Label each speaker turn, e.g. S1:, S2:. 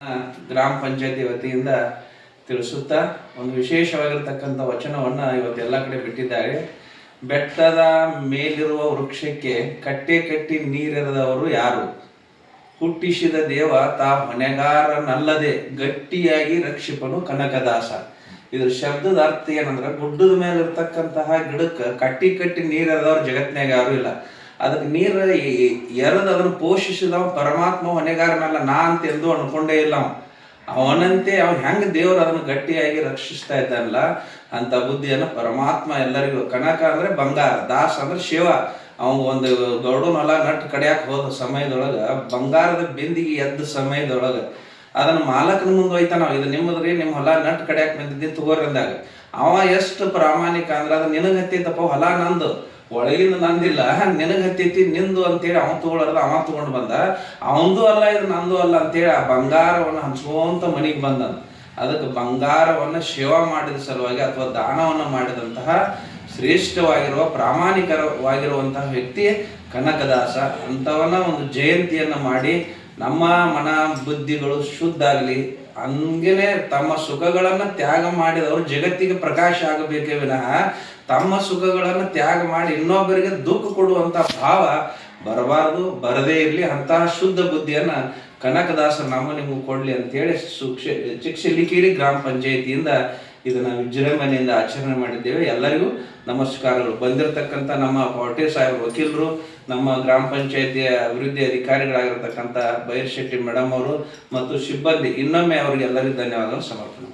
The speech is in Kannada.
S1: ಗ್ರಾಮ ಪಂಚಾಯತಿ ವತಿಯಿಂದ ತಿಳಿಸುತ್ತಾ ಒಂದು ವಿಶೇಷವಾಗಿರ್ತಕ್ಕಂಥ ವಚನವನ್ನ ಇವತ್ತು ಎಲ್ಲ ಕಡೆ ಬಿಟ್ಟಿದ್ದಾರೆ. ಬೆಟ್ಟದ ಮೇಲಿರುವ ವೃಕ್ಷಕ್ಕೆ ಕಟ್ಟೆ ಕಟ್ಟಿ ನೀರೆರೆದವರು ಯಾರು? ಹುಟ್ಟಿಸಿದ ದೇವ ತಾ ಹೊಣೆಗಾರನಲ್ಲದೆ ಗಟ್ಟಿಯಾಗಿ ರಕ್ಷಿಪನು ಕನಕದಾಸ. ಇದ್ರ ಶಬ್ದದ ಅರ್ಥ ಏನಂದ್ರೆ ಗುಡ್ಡದ ಮೇಲೆ ಇರ್ತಕ್ಕಂತಹ ಗಿಡಕ್ಕೆ ಕಟ್ಟಿ ಕಟ್ಟಿ ನೀರೆರೆದವ್ರು ಜಗತ್ನಾಗ ಯಾರು ಇಲ್ಲ. ಅದಕ್ಕೆ ನೀರು ಎರದು ಅದನ್ನು ಪೋಷಿಸಿದವ ಪರಮಾತ್ಮ ಹೊಣೆಗಾರನಲ್ಲ ನಾ ಅಂತ ಎಂದು ಅನ್ಕೊಂಡೇ ಇಲ್ಲ ಅವ. ಅವನಂತೆ ಅವ್ನು ಹೆಂಗೆ ದೇವರು ಅದನ್ನು ಗಟ್ಟಿಯಾಗಿ ರಕ್ಷಿಸ್ತಾ ಇದ್ದಾನಲ್ಲ ಅಂತ ಬುದ್ಧಿಯನ್ನು ಪರಮಾತ್ಮ ಎಲ್ಲರಿಗೂ. ಕನಕ ಅಂದ್ರೆ ಬಂಗಾರ ದಾಸ ಅಂದ್ರೆ ಶಿವ. ಅವ ಒಂದು ಹೊಲ ನಟ್ ಕಡಿಯಾಕ ಹೋದ ಸಮಯದೊಳಗ ಬಂಗಾರದ ಬಿಂದಿಗೆ ಎದ್ದ ಸಮಯದೊಳಗ ಅದನ್ನ ಮಾಲಕನ ಮುಂದೆ ಹೋಯ್ತಾನ ಅವ, ಇದು ನಿಮ್ಮದ್ರಿ ನಿಮ್ಮ ಹೊಲ ನಟ್ ಕಡಿಯಾಕ ಬಂದಿದ್ದೀನಿ ತಗೋರಿ ಅಂದಾಗ. ಅವ ಎಷ್ಟು ಪ್ರಾಮಾಣಿಕ ಅಂದ್ರೆ ಅದು ನಿನಗೆ ಹತ್ತೈತಪ್ಪ ಹೊಲ ನಂದು. ಒಳಗಿಂದ ನಂದಿಲ್ಲ. ನಿನಗೆ ಹತ್ತೈತಿ, ನಿಂದು ಅಂತೇಳಿ ಅವನು ತಗೊಳ್ಳಾರ್ದ ಅವ ತಗೊಂಡು ಬಂದ. ಅವಂದು ಅಲ್ಲ ಇದು, ನಂದು ಅಲ್ಲ ಅಂತೇಳಿ ಆ ಬಂಗಾರವನ್ನು ಹಂಚ್ಕೊಂತ ಮನೆಗೆ ಬಂದ ಅದಕ್ಕೆ ಬಂಗಾರವನ್ನು ಸೇವಾ ಮಾಡಿದ ಸಲುವಾಗಿ ಅಥವಾ ದಾನವನ್ನು ಮಾಡಿದಂತಹ ಶ್ರೇಷ್ಠವಾಗಿರುವ, ಪ್ರಾಮಾಣಿಕರವಾಗಿರುವಂತಹ ವ್ಯಕ್ತಿ ಕನಕದಾಸ. ಅಂಥವನ್ನ ಒಂದು ಜಯಂತಿಯನ್ನು ಮಾಡಿ ನಮ್ಮ ಮನ ಬುದ್ಧಿಗಳು ಶುದ್ಧ ಆಗಲಿ, ಹಂಗೇನೆ ತಮ್ಮ ಸುಖಗಳನ್ನ ತ್ಯಾಗ ಮಾಡಿದವರು ಜಗತ್ತಿಗೆ ಪ್ರಕಾಶ ಆಗಬೇಕೇ ವಿನಃ ತಮ್ಮ ಸುಖಗಳನ್ನ ತ್ಯಾಗ ಮಾಡಿ ಇನ್ನೊಬ್ಬರಿಗೆ ದುಃಖ ಕೊಡುವಂತ ಭಾವ ಬರಬಾರದು, ಬರದೇ ಇರಲಿ. ಅಂತಹ ಶುದ್ಧ ಬುದ್ಧಿಯನ್ನ ಕನಕದಾಸ ನಮ್ಮ ನಿಮಗೂ ಕೊಡ್ಲಿ ಅಂತೇಳಿ ಸುಕ್ಷ ಚಿಕ್ಕಶಿಲಿಕೇರಿ ಗ್ರಾಮ ಪಂಚಾಯಿತಿಯಿಂದ ಇದನ್ನ ವಿಜೃಂಭಣೆಯಿಂದ ಆಚರಣೆ ಮಾಡಿದ್ದೇವೆ. ಎಲ್ಲರಿಗೂ ನಮಸ್ಕಾರಗಳು. ಬಂದಿರತಕ್ಕಂಥ ನಮ್ಮ ಪಾಟೀಲ್ ಸಾಹೇಬ್ ವಕೀಲರು, ನಮ್ಮ ಗ್ರಾಮ ಪಂಚಾಯತಿಯ ಅಭಿವೃದ್ಧಿ ಅಧಿಕಾರಿಗಳಾಗಿರ್ತಕ್ಕಂಥ ಬೈರ್ ಶೆಟ್ಟಿ ಮೇಡಮ್ ಅವರು ಮತ್ತು ಸಿಬ್ಬಂದಿ, ಇನ್ನೊಮ್ಮೆ ಅವರಿಗೆ ಎಲ್ಲರಿಗೂ ಧನ್ಯವಾದಗಳು. ಸಮರ್ಪಣೆ.